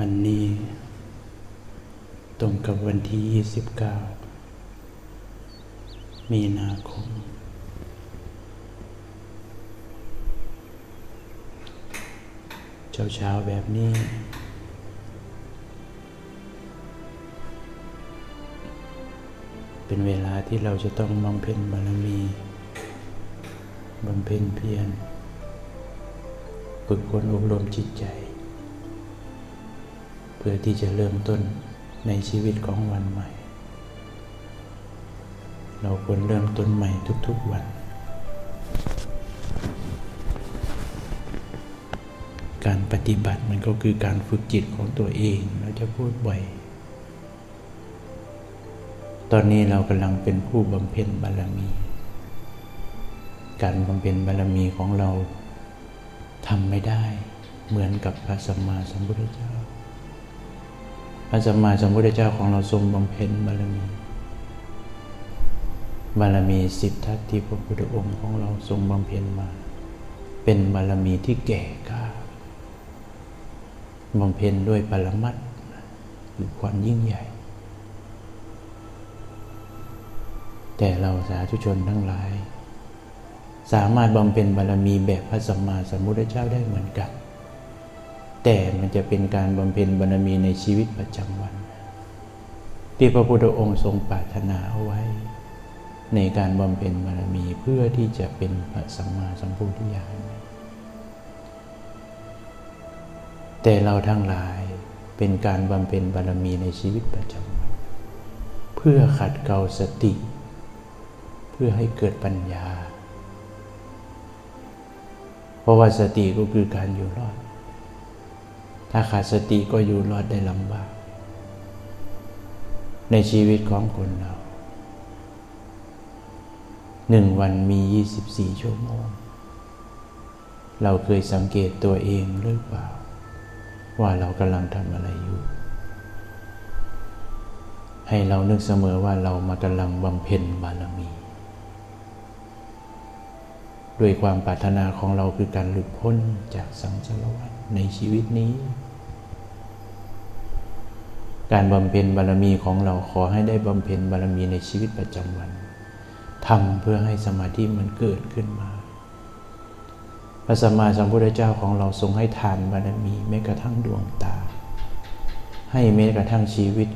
วันนี้ตรงกับวันที่ 29 มีนาคม เช้าเช้าแบบนี้ เป็นเวลาที่เราจะต้องบำเพ็ญบารมีบำเพ็ญเพียรฝึกฝนอบรมจิตใจ พื่อที่จะเริ่มต้นในชีวิตของวันใหม่ เราควรเริ่มต้นใหม่ทุกๆวัน การปฏิบัติมันก็คือการฝึกจิตของตัวเอง เราจะพูดบ่อย ตอนนี้เรากำลังเป็นผู้บำเพ็ญบารมี การบำเพ็ญบารมีของเราทำไม่ได้เหมือนกับพระสัมมาสัมพุทธเจ้า ระสัมมาสัมพุทธเจ้าของเราทรงบำเพ็ญบารมี บารมีสิบทัศที่พระพุทธองค์ของเราทรงบำเพ็ญมา เป็นบารมีที่แก่กล้าบำเพ็ญด้วยปรมัตหรือความยิ่งใหญ่ แต่เราสาธุชนทั้งหลาย สามารถบำเพ็ญบารมีแบบพระสัมมาสัมพุทธเจ้าได้เหมือนกัน แต่มันจะเป็นการบำเพ็ญบารมีในชีวิตประจำวัน ที่พระพุทธองค์ทรงปรารถนาเอาไว้ ในการบำเพ็ญบารมีเพื่อที่จะเป็นพระสัมมาสัมพุทธญาณแต่เราทั้งหลายเป็นการบำเพ็ญบารมีในชีวิตประจำวัน เพื่อขัดเกลาสติ เพื่อให้เกิดปัญญา เพราะว่าสติก็คือการอยู่รอด ถ้าขาดสติก็อยู่รอดได้ลำบาก ในชีวิตของคนเราหนึ่งวันมี 24 ชั่วโมง เราเคยสังเกตตัวเองหรือเปล่า ว่าเรากำลังทำอะไรอยู่ ให้เรานึกเสมอว่าเรามากำลังบำเพ็ญบารมี ด้วยความปรารถนาของเราคือการหลุดพ้นจากสังสารวัฏในชีวิตนี้ การบำเพ็ญบารมีของเราขอให้ได้บำเพ็ญบารมีในชีวิตประจำวันทำเพื่อให้สมาธิมันเกิดขึ้นมา พระสัมมาสัมพุทธเจ้าของเราทรงให้ทานบารมีแม้กระทั่งดวงตา ให้แม้กระทั่งชีวิต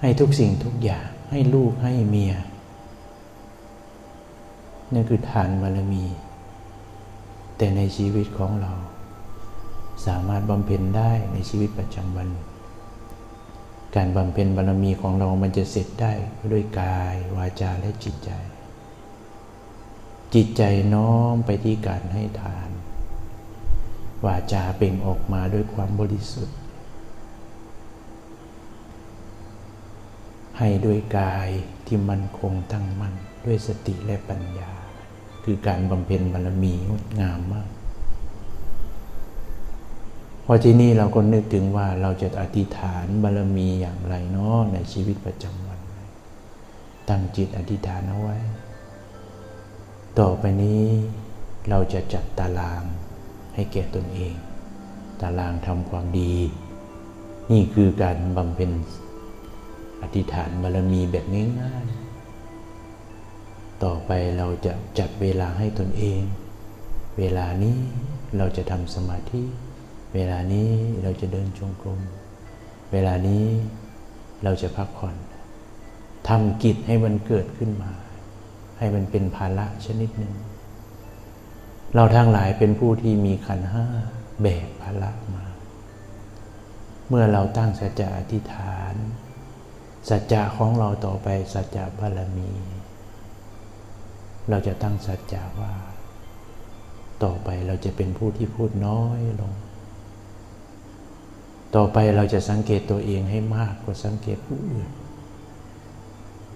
ให้ทุกสิ่งทุกอย่างให้ลูกให้เมียนั่นคือทานบารมี แต่ในชีวิตของเรา สามารถบำเพ็ญได้ในชีวิตประจำวัน การบำเพ็ญบารมีของเรามันจะเสร็จได้ด้วยกาย วาจาและจิตใจ จิตใจน้อมไปที่การให้ทาน วาจาเปล่งออกมาด้วยความบริสุทธิ์ ให้ด้วยกายที่มันคงตั้งมั่นด้วยสติและปัญญา คือการบำเพ็ญบารมีงดงามมาก อที่นี่เราก็นึกถึงว่าเราจะอธิษฐานบารมีอย่างไรเนาะในชีวิตประจำวัน ตั้งจิตอธิษฐานเอาไว้ ต่อไปนี้เราจะจัดตารางให้แก่ตนเอง ตารางทำความดี นี่คือการบำเพ็ญอธิษฐานบารมีแบบง่ายๆ ต่อไปเราจะจัดเวลาให้ตนเอง เวลานี้เราจะทำสมาธิ เวลานี้เราจะเดินจงกรม เวลานี้เราจะพักผ่อนทำกิจให้มันเกิดขึ้นมา ให้มันเป็นภาระชนิดหนึ่ง เราทั้งหลายเป็นผู้ที่มีขันห้าแบกภาระมา เมื่อเราตั้งสัจจะอธิษฐาน สัจจะของเราต่อไปสัจจะบารมี เราจะตั้งสัจจะว่า ต่อไปเราจะเป็นผู้ที่พูดน้อยลง ต่อไปเราจะสังเกตตัวเองให้มากกว่าสังเกตผู้อื่น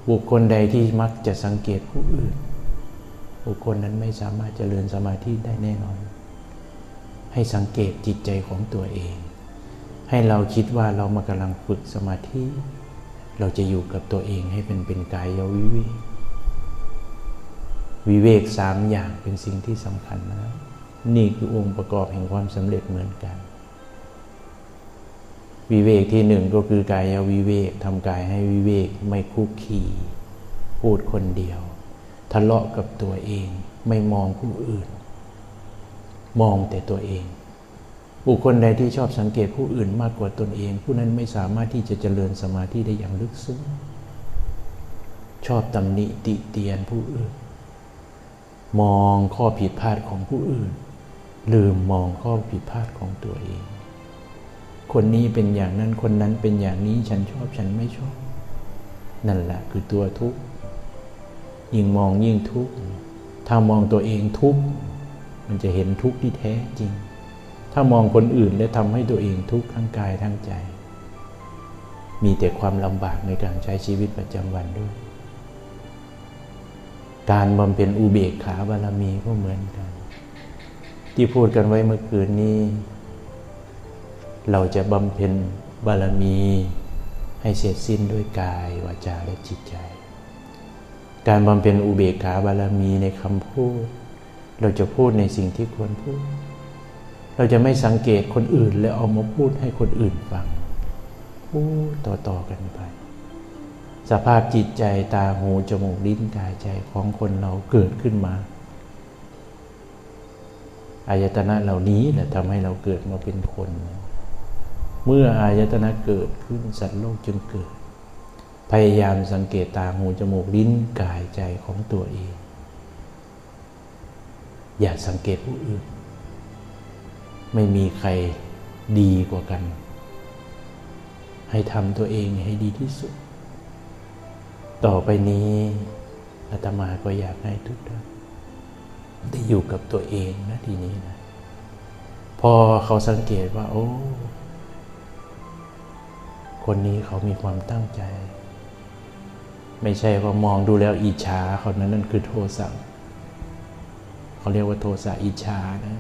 บุคคลใดที่มักจะสังเกตผู้อื่น บุคคลนั้นไม่สามารถเจริญสมาธิได้แน่นอน ให้สังเกตจิตใจของตัวเอง ให้เราคิดว่าเรามากำลังฝึกสมาธิ เราจะอยู่กับตัวเองให้เป็นเป็นกายวิเวกวิเวกสามอย่างเป็นสิ่งที่สำคัญนะนี่คือองค์ประกอบแห่งความสำเร็จเหมือนกัน วิเวกที่หนึ่งก็คือกายวิเวกทำกายให้วิเวกไม่คุกคีพูดคนเดียว ทะเลาะกับตัวเองไม่มองผู้อื่น มองแต่ตัวเอง บุคคลใดที่ชอบสังเกตผู้อื่นมากกว่าตนเอง ผู้นั้นไม่สามารถที่จะเจริญสมาธิได้อย่างลึกซึ้งชอบตำหนิติเตียนผู้อื่น มองข้อผิดพลาดของผู้อื่น ลืมมองข้อผิดพลาดของตัวเอง คนนี้เป็นอย่างนั้น คนนั้นเป็นอย่างนี้ ฉันชอบฉันไม่ชอบ นั่นแหละคือตัวทุกข์ ยิ่งมองยิ่งทุกข์ ถ้ามองตัวเองทุกข์ มันจะเห็นทุกข์ที่แท้จริง ถ้ามองคนอื่นและทำให้ตัวเองทุกข์ทั้งกายทั้งใจ มีแต่ความลำบากในการใช้ชีวิตประจำวันด้วย การบำเพ็ญอุเบกขาบารมีก็เหมือนกัน ที่พูดกันไว้เมื่อคืนนี้ เราจะบำเพ็ญบารมี ให้เสร็จสิ้นด้วยกายวาจาและจิตใจ การบำเพ็ญอุเบกขาบารมีในคำพูด เราจะพูดในสิ่งที่ควรพูด เราจะไม่สังเกตคนอื่นแล้วเอามาพูดให้คนอื่นฟัง พูดต่อๆกันไป สภาพจิตใจตาหูจมูกลิ้นกายใจของคนเราเกิดขึ้นมาอายตนะเหล่านี้แหละทำให้เราเกิดมาเป็นคน เมื่ออายตนะเกิดขึ้นสัตว์โลกจึงเกิด พยายามสังเกตตาหูจมูกลิ้นกายใจของตัวเอง อย่าสังเกตผู้อื่น ไม่มีใครดีกว่ากัน ให้ทำตัวเองให้ดีที่สุด ต่อไปนี้อาตมาก็อยากให้ทุกท่านได้อยู่กับตัวเองนะทีนี้นะ พอเขาสังเกตว่า โอ้ คนนี้เขามีความตั้งใจ ไม่ใช่ว่ามองดูแล้วอิจฉาเขานั้นนั่นคือโทสะเขาเรียกว่าโทสะอิจฉานะ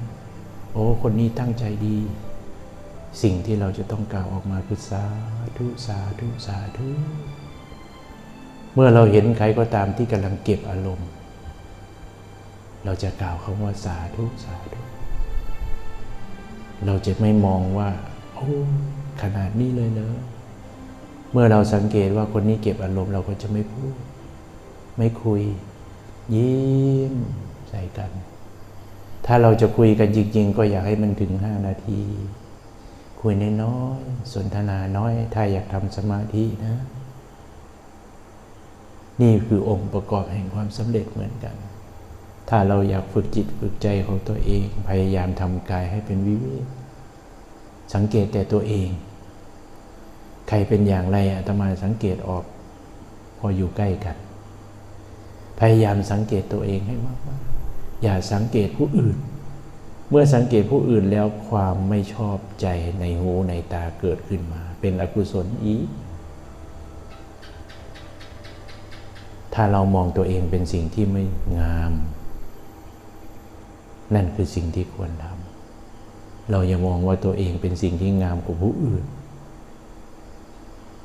โอ้ คนนี้ตั้งใจดี สิ่งที่เราจะต้องกล่าวออกมาคือสาธุสาธุสาธุเมื่อเราเห็นใครก็ตามที่กำลังเก็บอารมณ์ เราจะกล่าวคำว่าสาธุสาธุเราจะไม่มองว่า โอ้ ขนาดนี้เลยเนอะ เมื่อเราสังเกตว่าคนนี้เก็บอารมณ์เราก็จะไม่พูด ไม่คุย ยิ้มใส่กัน ถ้าเราจะคุยกันจริง ๆ ก็อยากให้มันถึงห้านาที คุยน้อยๆสนทนาน้อย ถ้าอยากทำสมาธินะ นี่คือองค์ประกอบแห่งความสำเร็จเหมือนกัน ถ้าเราอยากฝึกจิตฝึกใจของตัวเอง พยายามทำกายให้เป็นวิเวกสังเกตแต่ตัวเอง ใครเป็นอย่างไรอาตมาสังเกตออก พออยู่ใกล้กัน พยายามสังเกตตัวเองให้มากๆอย่าสังเกตผู้อื่น เมื่อสังเกตผู้อื่นแล้วความไม่ชอบใจในหูในตาเกิดขึ้นมา เป็นอกุศลอีกถ้าเรามองตัวเองเป็นสิ่งที่ไม่งาม นั่นคือสิ่งที่ควรทำเราอย่ามองว่าตัวเองเป็นสิ่งที่งามกว่าผู้อื่น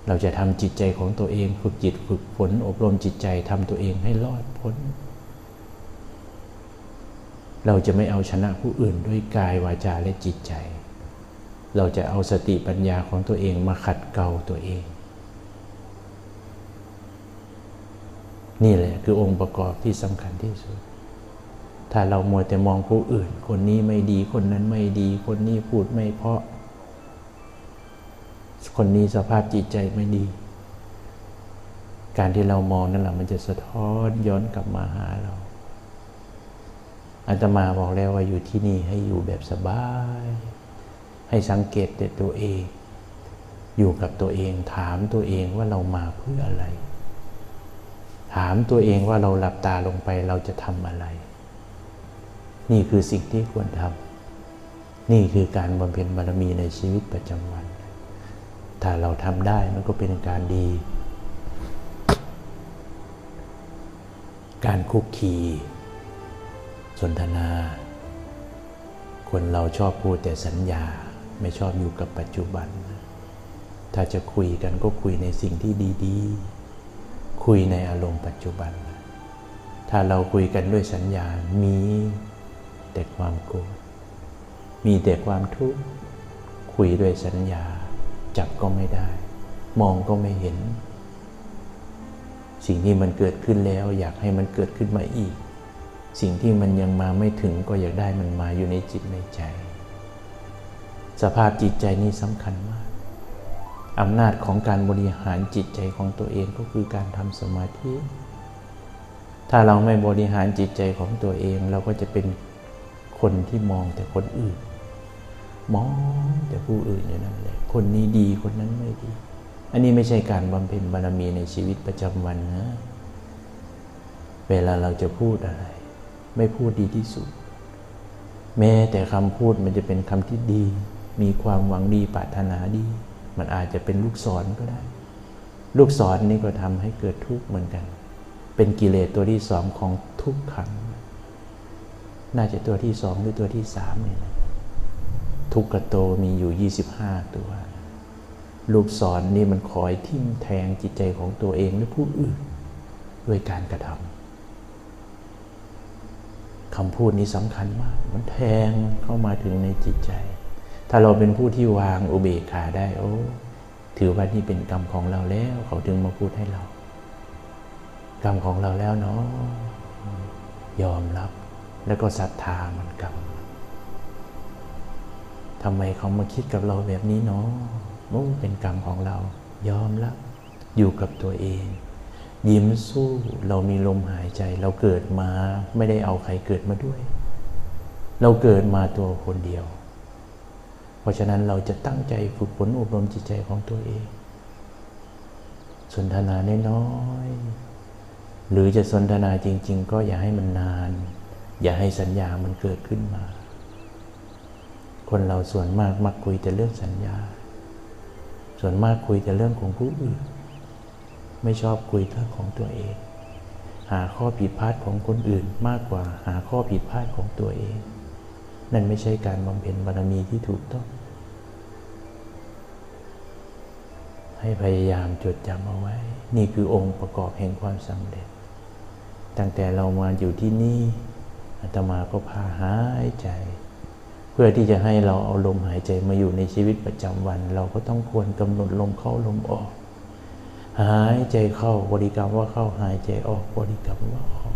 เราจะทำจิตใจของตัวเอง ฝึกจิตฝึกฝนอบรมจิตใจทำตัวเองให้รอดพ้น เราจะไม่เอาชนะผู้อื่นด้วยกายวาจาและจิตใจ เราจะเอาสติปัญญาของตัวเองมาขัดเกลาตัวเอง นี่แหละคือองค์ประกอบที่สำคัญที่สุด ถ้าเรามัวแต่มองผู้อื่น คนนี้ไม่ดีคนนั้นไม่ดี คนนี้พูดไม่เพราะ คนนี้สภาพจิตใจไม่ดี การที่เรามองนั่นแหละมันจะสะท้อนย้อนกลับมาหาเราอาตมาบอกแล้วว่าอยู่ที่นี่ให้อยู่แบบสบาย ให้สังเกตแต่ตัวเอง อยู่กับตัวเอง ถามตัวเองว่าเรามาเพื่ออะไร ถามตัวเองว่าเราหลับตาลงไปเราจะทำอะไร นี่คือสิ่งที่ควรทำนี่คือการบำเพ็ญบารมีในชีวิตประจำวัน ถ้าเราทำได้มันก็เป็นการดี การคุกคีสนทนา คนเราชอบพูดแต่สัญญาไม่ชอบอยู่กับปัจจุบัน ถ้าจะคุยกันก็คุยในสิ่งที่ดีๆ คุยในอารมณ์ปัจจุบัน ถ้าเราคุยกันด้วยสัญญา มีแต่ความโกรธ มีแต่ความทุกข์ คุยด้วยสัญญา จับก็ไม่ได้ มองก็ไม่เห็น สิ่งที่มันเกิดขึ้นแล้ว อยากให้มันเกิดขึ้นมาอีก สิ่งที่มันยังมาไม่ถึงก็อยากได้มันมาอยู่ในจิตในใจ สภาพจิตใจนี่สำคัญมากอำนาจของการบริหารจิตใจของตัวเองก็คือการทำสมาธิถ้าเราไม่บริหารจิตใจของตัวเอง เราก็จะเป็นคนที่มองแต่คนอื่น มองแต่ผู้อื่นอย่างนั้นแหละ คนนี้ดีคนนั้นไม่ดี อันนี้ไม่ใช่การบำเพ็ญบารมีในชีวิตประจำวันนะ เวลาเราจะพูดอะไร ไม่พูดดีที่สุด แม้แต่คำพูดมันจะเป็นคำที่ดี มีความหวังดีปรารถนาดี มันอาจจะเป็นลูกศรก็ได้ ลูกศรนนี่ก็ทำให้เกิดทุกข์เหมือนกัน เป็นกิเลสตัวที่สองของทุกขัง น่าจะตัวที่สองหรือตัวที่สามเนี่ยนะ ทุกขโตมีอยู่ 25 ตัว ลูกศรนนี่มันคอยทิ่มแทงจิตใจของตัวเองและผู้อื่นด้วยการกระทำคำพูดนี้สำคัญมาก มันแทงเข้ามาถึงในจิตใจ ถ้าเราเป็นผู้ที่วางอุเบกขาได้ โอ้ ถือว่านี่เป็นกรรมของเราแล้ว เขาถึงมาพูดให้เรา กรรมของเราแล้วเนาะยอมรับแล้วก็ศรัทธามันกรรม ทำไมเขามาคิดกับเราแบบนี้เนาะโอ้เป็นกรรมของเรา ยอมรับอยู่กับตัวเอง ยิ้มสู้เรามีลมหายใจ เราเกิดมาไม่ได้เอาใครเกิดมาด้วย เราเกิดมาตัวคนเดียว เพราะฉะนั้นเราจะตั้งใจฝึกฝนอบรมจิตใจของตัวเอง สนทนาน้อยๆหรือจะสนทนาจริง ๆ ก็อย่าให้มันนาน อย่าให้สัญญามันเกิดขึ้นมา คนเราส่วนมากมักคุยแต่เรื่องสัญญา ส่วนมากคุยแต่เรื่องของผู้อื่น ไม่ชอบคุยเรื่องของตัวเอง หาข้อผิดพลาดของคนอื่นมากกว่าหาข้อผิดพลาดของตัวเอง นั่นไม่ใช่การบำเพ็ญบารมีที่ถูกต้อง ให้พยายามจดจำเอาไว้ นี่คือองค์ประกอบแห่งความสำเร็จ ตั้งแต่เรามาอยู่ที่นี่อาตมาก็พาหายใจ พื่อที่จะให้เราเอาลมหายใจมาอยู่ในชีวิตประจำวัน เราก็ต้องควรกำหนดลมเข้าลมออก หายใจเข้าบริกรรมว่าเข้าหายใจออกบริกรรมว่าออก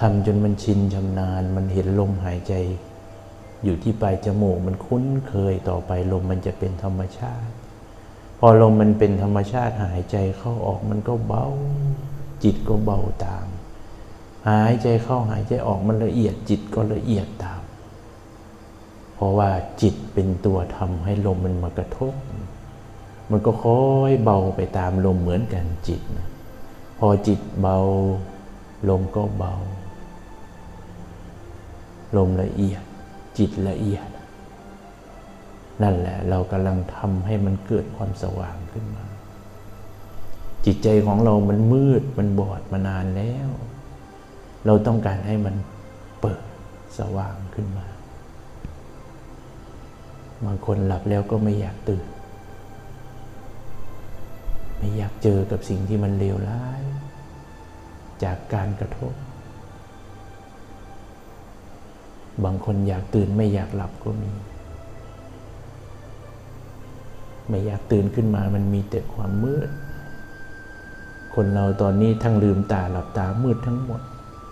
ทำจนมันชินชำนาญ มันเห็นลมหายใจ อยู่ที่ปลายจมูกมันคุ้นเคยต่อไปลมมันจะเป็นธรรมชาติ พอลมมันเป็นธรรมชาติหายใจเข้าออกมันก็เบา จิตก็เบาตาม หายใจเข้าหายใจออกมันละเอียดจิตก็ละเอียดตาม เพราะว่าจิตเป็นตัวทำให้ลมมันมากระทบ มันก็ค่อยเบาไปตามลมเหมือนกันจิตนะพอจิตเบา ลมก็เบา ลมละเอียด จิตละเอียด นั่นแหละเรากำลังทำให้มันเกิดความสว่างขึ้นมา จิตใจของเรามันมืดมันบอดมานานแล้ว เราต้องการให้มันเปิดสว่างขึ้นมา บางคนหลับแล้วก็ไม่อยากตื่น ไม่อยากเจอกับสิ่งที่มันเลวร้าย จากการกระทบ บางคนอยากตื่นไม่อยากหลับก็มี ไม่อยากตื่นขึ้นมามันมีแต่ความมืด คนเราตอนนี้ทั้งลืมตาหลับตามืดทั้งหมด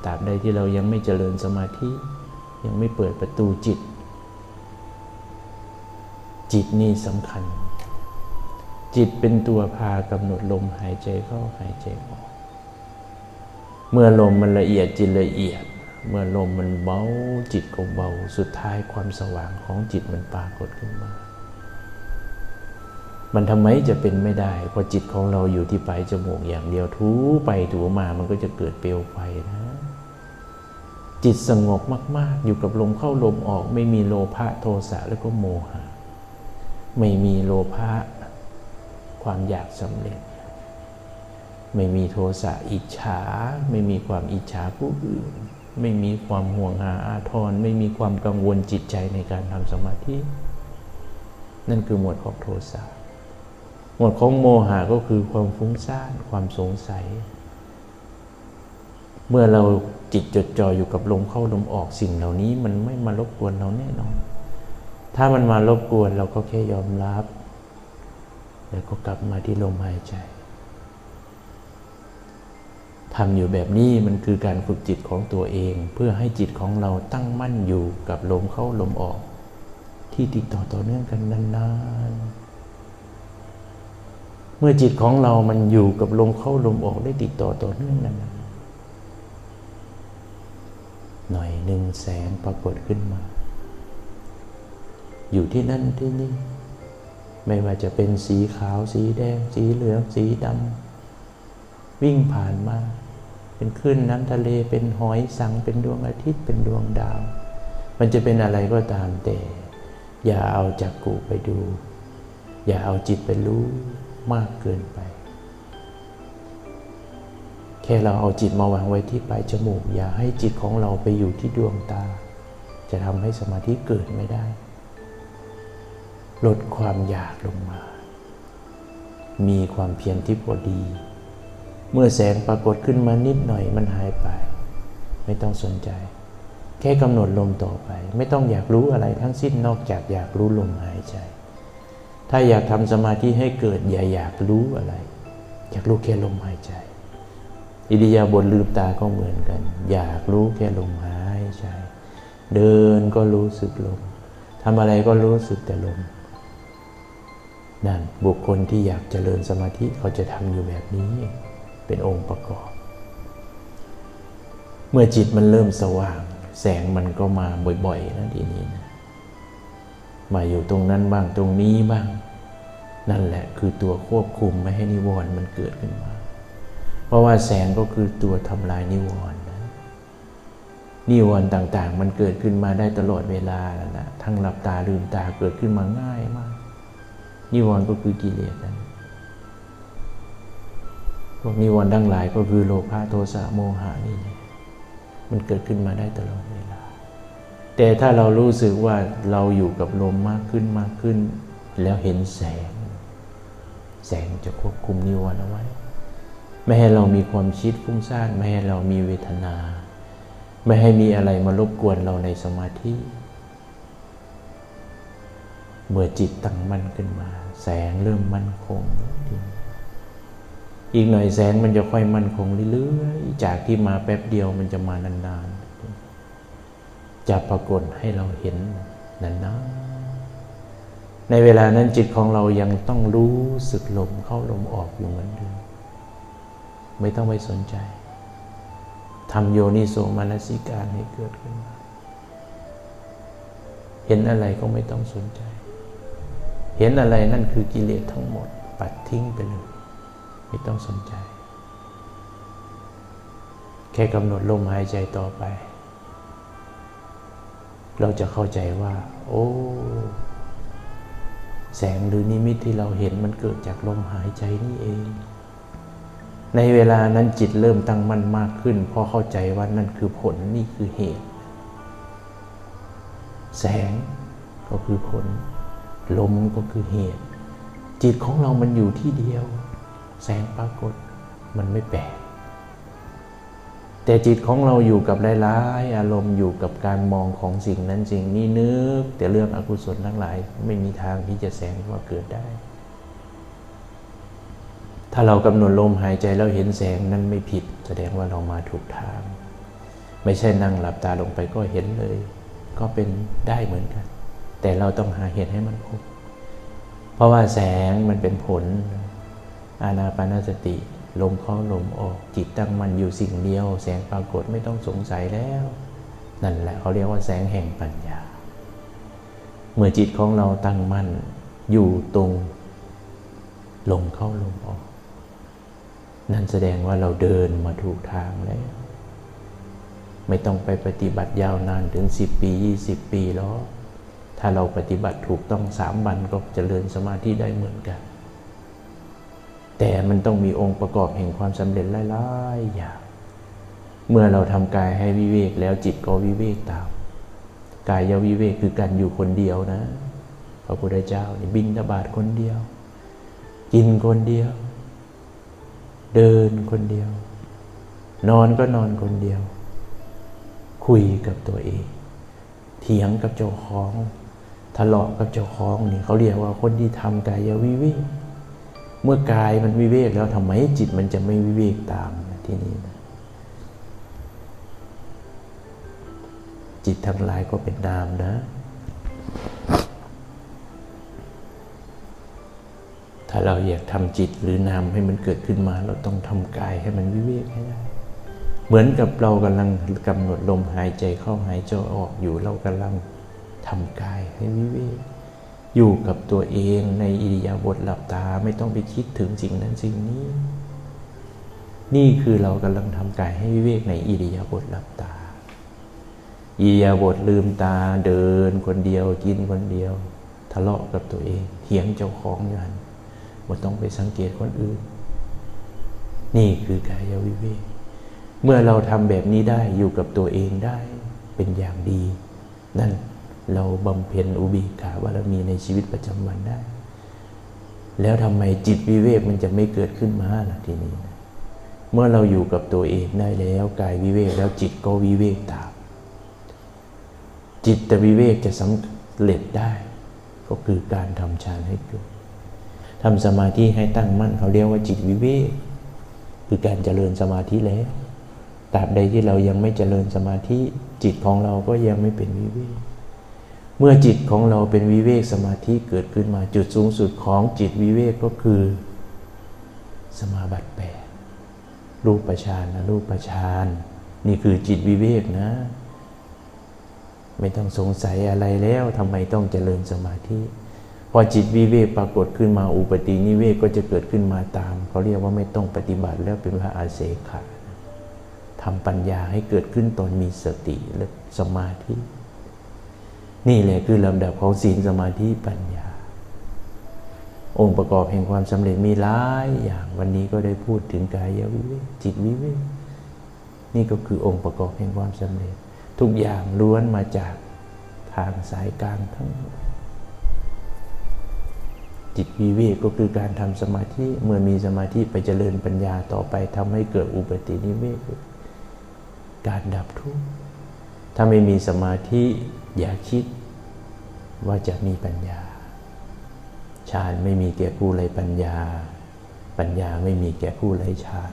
ตราบใดที่เรายังไม่เจริญสมาธิ ยังไม่เปิดประตูจิต จิตนี่สำคัญ จิตเป็นตัวพากำหนดลมหายใจเข้าหายใจออก เมื่อลมมันละเอียดจิตละเอียด เมื่อลมมันเบาจิตก็เบาสุดท้ายความสว่างของจิตมันปรากฏขึ้นมา มันทำไมจะเป็นไม่ได้เพราะจิตของเราอยู่ที่ปลายจมูกอย่างเดียวทูไปถูมามันก็จะเกิดเปลวไฟนะจิตสงบมาก ๆ อยู่กับลมเข้าลมออกไม่มีโลภะโทสะแล้วก็โมหะ ไม่มีโลภะความอยากสำเร็จ ไม่มีโทสะอิจฉา ไม่มีความอิจฉาผู้อื่น ไม่มีความห่วงหาอาทร ไม่มีความกังวลจิตใจในการทำสมาธิ นั่นคือหมวดของโทสะหมวดของโมหะก็คือความฟุ้งซ่านความสงสัย เมื่อเราจิตจดจ่ออยู่กับลมเข้าลมออกสิ่งเหล่านี้ มันไม่มารบกวนเราแน่นอน ถ้ามันมารบกวนเราก็แค่ยอมรับ แล้วก็กลับมาที่ลมหายใจทำอยู่แบบนี้มันคือการฝึกจิตของตัวเอง เพื่อให้จิตของเราตั้งมั่นอยู่กับลมเข้าลมออก ที่ติดต่อต่อเนื่องกันนานๆ เมื่อจิตของเรามันอยู่กับลมเข้าลมออกได้ติดต่อต่อเนื่องนานๆหน่อยหนึ่งแสงปรากฏขึ้นมา อยู่ที่นั่นที่นี่ ไม่ว่าจะเป็นสีขาว สีแดง สีเหลือง สีดำวิ่งผ่านมา เป็นคลื่นน้ำทะเลเป็นหอยสังเป็นดวงอาทิตย์เป็นดวงดาว มันจะเป็นอะไรก็ตามแต่ อย่าเอาจักกุไปดู อย่าเอาจิตไปรู้มากเกินไป แค่เราเอาจิตมาวางไว้ที่ปลายจมูก อย่าให้จิตของเราไปอยู่ที่ดวงตา จะทำให้สมาธิเกิดไม่ได้ ลดความอยากลงมา มีความเพียรที่พอดี เมื่อแสงปรากฏขึ้นมานิดหน่อยมันหายไป ไม่ต้องสนใจ แค่กำหนดลมต่อไป ไม่ต้องอยากรู้อะไรทั้งสิ้นนอกจากอยากรู้ลมหายใจ ถ้าอยากทำสมาธิให้เกิดอย่าอยากรู้อะไร อยากรู้แค่ลมหายใจ อิริยาบถลืมตาก็เหมือนกัน อยากรู้แค่ลมหายใจ เดินก็รู้สึกลมทำอะไรก็รู้สึกแต่ลม นั่นบุคคลที่อยากเจริญสมาธิเขาจะทำอยู่แบบนี้ เป็นองค์ประกอบ เมื่อจิตมันเริ่มสว่าง แสงมันก็มาบ่อยๆนะทีนี้นะมาอยู่ตรงนั้นบ้างตรงนี้บ้าง นั่นแหละคือตัวควบคุมไม่ให้นิวรณ์มันเกิดขึ้นมา เพราะว่าแสงก็คือตัวทำลายนิวรณ์นะนิวรณ์ต่างๆ มันเกิดขึ้นมาได้ตลอดเวลาแล้วนะทั้งหลับตาลืมตาเกิดขึ้นมาง่ายมาก นิวรณ์ก็คือกิเลสนั้นพวกนิวรณ์ทั้งหลายก็คือโลภะโทสะโมหะนี่มันเกิดขึ้นมาได้ตลอดเวลา แต่ถ้าเรารู้สึกว่าเราอยู่กับลมมากขึ้นมากขึ้น แล้วเห็นแสง แสงจะควบคุมนิวรณ์เอาไว้ ไม่ให้เรามีความคิดฟุ้งซ่านไม่ให้เรามีเวทนา ไม่ให้มีอะไรมารบกวนเราในสมาธิเมื่อจิตตั้งมั่นขึ้นมา แสงเริ่มมั่นคง อีกหน่อยแสงมันจะค่อยมั่นคงเรื่อยๆ จากที่มาแป๊บเดียวมันจะมานานๆ จะปรากฏให้เราเห็นนานๆ ในเวลานั้นจิตของเรายังต้องรู้สึกลมเข้าลมออกอยู่เหมือนเดิม ไม่ต้องไปสนใจทำโยนิโสมนสิการให้เกิดขึ้นมา เห็นอะไรก็ไม่ต้องสนใจ เห็นอะไรนั่นคือกิเลสทั้งหมด ปัดทิ้งไปเลย ไม่ต้องสนใจ แค่กำหนดลมหายใจต่อไป เราจะเข้าใจว่า โอ้ แสงหรือนิมิตที่เราเห็นมันเกิดจากลมหายใจนี่เอง ในเวลานั้นจิตเริ่มตั้งมั่นมากขึ้นเพราะเข้าใจว่านั่นคือผลนี่คือเหตุ แสงก็คือผล ลมก็คือเหตุ จิตของเรามันอยู่ที่เดียว แสงปรากฏมันไม่แปลกแต่จิตของเราอยู่กับหลายๆอารมณ์อยู่กับการมองของสิ่งนั้นสิ่งนี้นึก แต่เรื่องอกุศลทั้งหลาย ไม่มีทางที่จะแสงว่าเกิดได้ ถ้าเรากำหนดลมหายใจแล้วเห็นแสงนั้นไม่ผิด แสดงว่าเรามาถูกทาง ไม่ใช่นั่งหลับตาลงไปก็เห็นเลย ก็เป็นได้เหมือนกัน แต่เราต้องหาเหตุให้มันครบเพราะว่าแสงมันเป็นผล อานาปานสติ ลมเข้าลมออกจิตตั้งมันอยู่สิ่งเดียว แสงปรากฏไม่ต้องสงสัยแล้ว นั่นแหละเขาเรียกว่าแสงแห่งปัญญา เมื่อจิตของเราตั้งมั่นอยู่ตรง ลมเข้าลมออก นั่นแสดงว่าเราเดินมาถูกทางแล้วไม่ต้องไปปฏิบัติยาวนานถึง 10 ปี 20 ปีแล้ว ถ้าเราปฏิบัติถูกต้องสามวันก็จเจริญสมาธิได้เหมือนกัน แต่มันต้องมีองค์ประกอบแห่งความสำเร็จหลายๆอย่าง เมื่อเราทำกายให้วิเวกแล้วจิตก็วิเวกตาม กายยวิเวกคือการอยู่คนเดียวนะ พระพุทธเจ้านี่บินทบาทคนเดียว กินคนเดียว เดินคนเดียว นอนก็นอนคนเดียว คุยกับตัวเองเถียงกับเจ้าของ ทะเลาะกับเจ้าของนี่เขาเรียกว่าคนที่ทำกายวิเวกเมื่อกายมันวิเวกแล้วทำไมจิตมันจะไม่วิเวกตามที่นี่นะจิตทั้งหลายก็เป็นนามนะ ถ้าเราอยากทำจิตหรือนามให้มันเกิดขึ้นมา เราต้องทำกายให้มันวิเวกให้ได้ เหมือนกับเรากำลังกำหนดลมหายใจเข้าหายใจออกอยู่เรากำลัง ทำกายให้วิเวกอยู่กับตัวเองในอิริยาบถหลับตาไม่ต้องไปคิดถึงสิ่งนั้นสิ่งนี้ นี่คือเรากำลังทำกายให้วิเวกในอิริยาบถหลับตาอิริยาบถลืมตาเดินคนเดียวกินคนเดียว ทะเลาะกับตัวเองเถียงเจ้าของอยู่หันบ่ต้องไปสังเกตคนอื่น นี่คือกายวิเวกเมื่อเราทำแบบนี้ได้อยู่กับตัวเองได้เป็นอย่างดี นั่น เราบำเพ็ญอุเบกขาบารมีในชีวิตประจำวันได้ แล้วทำไมจิตวิเวกมันจะไม่เกิดขึ้นมาล่ะทีนี้นะเมื่อเราอยู่กับตัวเองได้แล้วกายวิเวกแล้วจิตก็วิเวกตามจิตแต่วิเวกจะสำเร็จได้ ก็คือการทำฌานให้เกิดทำสมาธิให้ตั้งมั่นเขาเรียกว่าจิตวิเวกคือการเจริญสมาธิแล้วตราบใดที่เรายังไม่เจริญสมาธิจิตของเราก็ยังไม่เป็นวิเวก เมื่อจิตของเราเป็นวิเวกสมาธิเกิดขึ้นมาจุดสูงสุดของจิตวิเวกก็คือ สมาบัติแปดรูปฌานนะรูปฌานนี่คือจิตวิเวกนะ ไม่ต้องสงสัยอะไรแล้วทำไมต้องเจริญสมาธิพอจิตวิเวกปรากฏขึ้นมาอุปตินิเวกก็จะเกิดขึ้นมาตามเขาเรียกว่าไม่ต้องปฏิบัติแล้วเป็นพระอาเสขะทำปัญญาให้เกิดขึ้นตอนมีสติและสมาธิ นี่แหละคือลำดับของศีลสมาธิปัญญา องค์ประกอบแห่งความสำเร็จมีหลายอย่างวันนี้ก็ได้พูดถึงกายวิเวกจิตวิเวกนี่ก็คือองค์ประกอบแห่งความสำเร็จ ทุกอย่างล้วนมาจากทางสายกลางทั้งหมดจิตวิเวกก็คือการทำสมาธิเมื่อมีสมาธิไปเจริญปัญญาต่อไปทำให้เกิดอุปตินิเวกการดับทุกข์ถ้าไม่มีสมาธิ อย่าคิดว่าจะมีปัญญาฌานไม่มีแก่ผู้ไรปัญญา ปัญญาไม่มีแก่ผู้ไรฌาน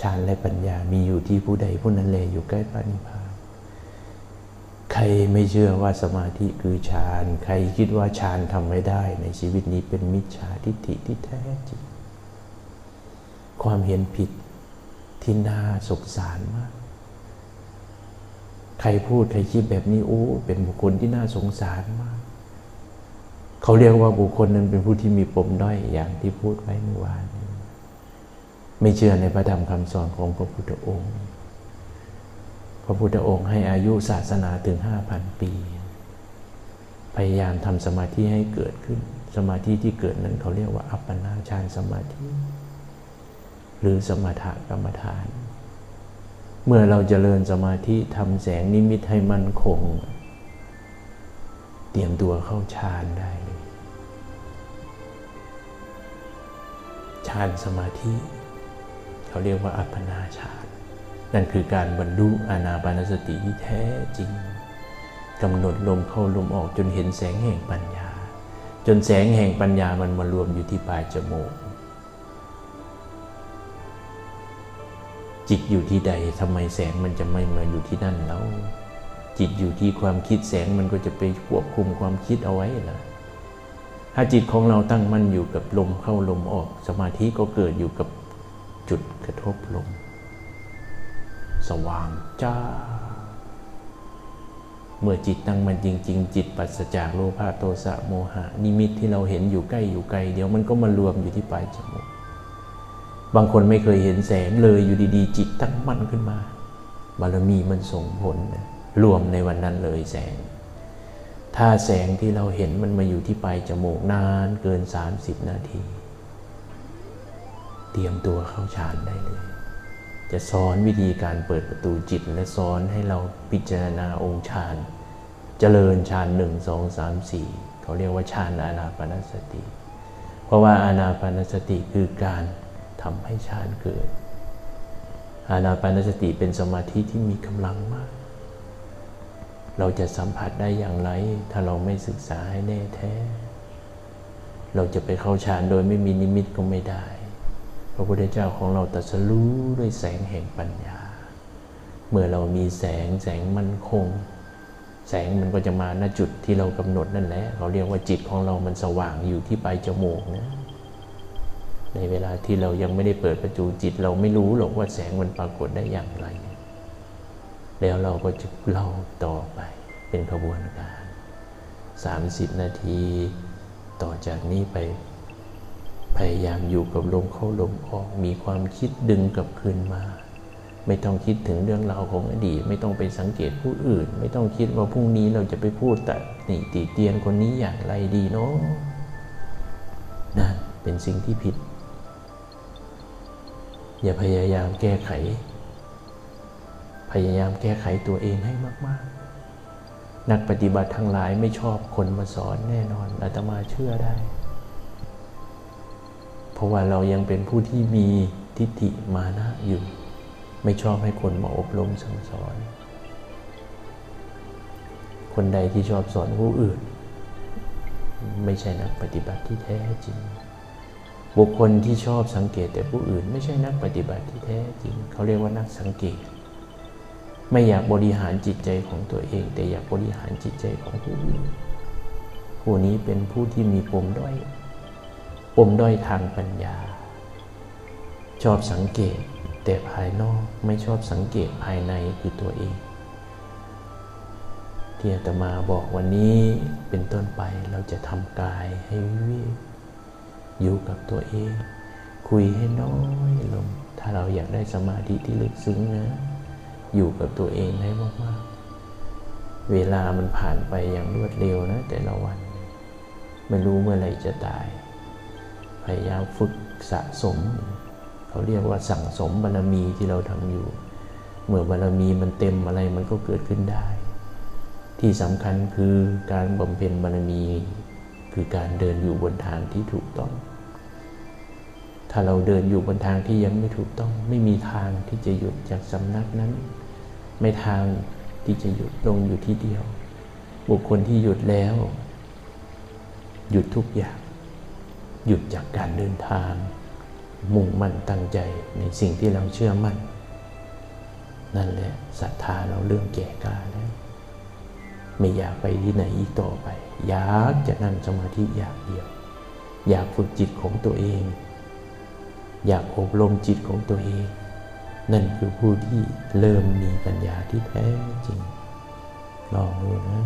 ฌานและปัญญามีอยู่ที่ผู้ใดผู้นั้นเลยอยู่ใกล้พระนิพพาน ใครไม่เชื่อว่าสมาธิคือฌาน ใครคิดว่าฌานทำไม่ได้ ในชีวิตนี้เป็นมิจฉาทิฏฐิที่แท้จริง ความเห็นผิดที่น่าสงสารมาก ใครพูดใครคิดแบบนี้โอ้เป็นบุคคลที่น่าสงสารมาก เขาเรียกว่าบุคคลนั้นเป็นผู้ที่มีปมด้อยอย่างที่พูดไว้เมื่อวาน ไม่เชื่อในพระธรรมคำสอนของพระพุทธองค์ พระพุทธองค์ให้อายุศาสนาถึงห้าพันปี พยายามทำสมาธิให้เกิดขึ้น สมาธิที่เกิดนั้นเขาเรียกว่าอัปปนาฌานสมาธิ หรือสมถกรรมฐาน เมื่อเราจเจริญสมาธิทำแสงนิมิตให้มั่นคง เตรียมตัวเข้าฌานได้เลยฌานสมาธิ เขาเรียกว่าอัปปนาฌานนั่นคือการบรรลุอานาปานสติที่แท้จริงกำหนดลมเข้าลมออกจนเห็นแสงแห่งปัญญา จนแสงแห่งปัญญามันมารวมอยู่ที่ปลายจมูก จิตอยู่ที่ใดทำไมแสงมันจะไม่มาอยู่ที่นั่นแล้ว จิตอยู่ที่ความคิดแสงมันก็จะไปควบคุมความคิดเอาไว้ล่ะถ้าจิตของเราตั้งมั่นอยู่กับลมเข้าลมออก สมาธิก็เกิดอยู่กับจุดกระทบลม สว่างจ้า เมื่อจิตตั้งมันจริง ๆ จิตปัสจากโลภะโทสะโมหะ นิมิตที่เราเห็นอยู่ใกล้อยู่ไกล เดี๋ยวมันก็มารวมอยู่ที่ปลายจมูก บางคนไม่เคยเห็นแสงเลยอยู่ดีๆ จิตตั้งมั่นขึ้นมา บารมีมันส่งผลนะรวมในวันนั้นเลยแสง ถ้าแสงที่เราเห็นมันมาอยู่ที่ปลายจมูกนานเกิน 30 นาที เตรียมตัวเข้าฌานได้เลย จะสอนวิธีการเปิดประตูจิตและสอนให้เราพิจารณาองค์ฌานเจริญฌานหนึ่งสองสามสี่เขาเรียกว่าฌานอานาปนสติ เพราะว่าอานาปนสติคือการ ทำให้ฌานเกิด อานาปานสติเป็นสมาธิที่มีกำลังมาก เราจะสัมผัสได้อย่างไร ถ้าเราไม่ศึกษาให้แน่แท้ เราจะไปเข้าฌานโดยไม่มีนิมิตก็ไม่ได้ พระพุทธเจ้าของเราตรัสรู้ด้วยแสงแห่งปัญญา เมื่อเรามีแสงแสงมั่นคง แสงมันก็จะมาณจุดที่เรากำหนดนั่นแหละเขาเรียกว่าจิตของเรามันสว่างอยู่ที่ปลายจมูกนะ ในเวลาที่เรายังไม่ได้เปิดประตูจิต เราไม่รู้หรอกว่าแสงมันปรากฏได้อย่างไร แล้วเราก็จะเล่าต่อไปเป็นขบวนการ 30 นาที ต่อจากนี้ไปพยายามอยู่กับลมเข้าลมออกมีความคิดดึงกลับคืนมา ไม่ต้องคิดถึงเรื่องราวของอดีต ไม่ต้องไปสังเกตผู้อื่น ไม่ต้องคิดว่าพรุ่งนี้เราจะไปพูดแต่นี่ติเตียนคนนี้อย่างไรดีเนาะนั่นเป็นสิ่งที่ผิด อย่าพยายามแก้ไข พยายามแก้ไขตัวเองให้มาก ๆ นักปฏิบัติทั้งหลายไม่ชอบคนมาสอนแน่นอนอาตมาเชื่อได้ เพราะว่าเรายังเป็นผู้ที่มีทิฏฐิมานะอยู่ ไม่ชอบให้คนมาอบรมสั่งสอน คนใดที่ชอบสอนผู้อื่น ไม่ใช่นักปฏิบัติที่แท้จริง บุคคลที่ชอบสังเกตแต่ผู้อื่นไม่ใช่นักปฏิบัติที่แท้จริง เขาเรียกว่านักสังเกต ไม่อยากบริหารจิตใจของตัวเอง แต่อยากบริหารจิตใจของผู้อื่น ผู้นี้เป็นผู้ที่มีปมด้อยปมด้อยทางปัญญา ชอบสังเกตแต่ภายนอกไม่ชอบสังเกตภายในคือตัวเอง ที่อาตมาบอกวันนี้เป็นต้นไปเราจะทำกายให้วิเวก อยู่กับตัวเอง คุยให้น้อยลง ถ้าเราอยากได้สมาธิที่ลึกซึ้งนะ อยู่กับตัวเองให้มากๆ เวลามันผ่านไปอย่างรวดเร็วนะ แต่ละวัน ไม่รู้เมื่อไรจะตาย พยายามฝึกสะสม เขาเรียกว่าสั่งสมบารรมีที่เราทำอยู่ เมื่อบารรมีมันเต็มอะไรมันก็เกิดขึ้นได้ ที่สำคัญคือการบำเพ็ญบารมี คือการเดินอยู่บนทางที่ถูกต้อง ถ้าเราเดินอยู่บนทางที่ยังไม่ถูกต้อง ไม่มีทางที่จะหยุดจากสำนักนั้น ไม่ทางที่จะหยุดลงอยู่ที่เดียว บุคคลที่หยุดแล้ว หยุดทุกอย่าง หยุดจากการเดินทาง มุ่งมั่นตั้งใจในสิ่งที่เราเชื่อมั่น นั่นแหละศรัทธาเราเรื่องแก่กล้าแล้ว ไม่อยากไปที่ไหนอีกต่อไป อยากจะนั่งสมาธิอย่างเดียว อยากฝึกจิตของตัวเอง อยากอบรมจิตของตัวเอง นั่นคือผู้ที่เริ่มมีปัญญาที่แท้จริงลองดูนะ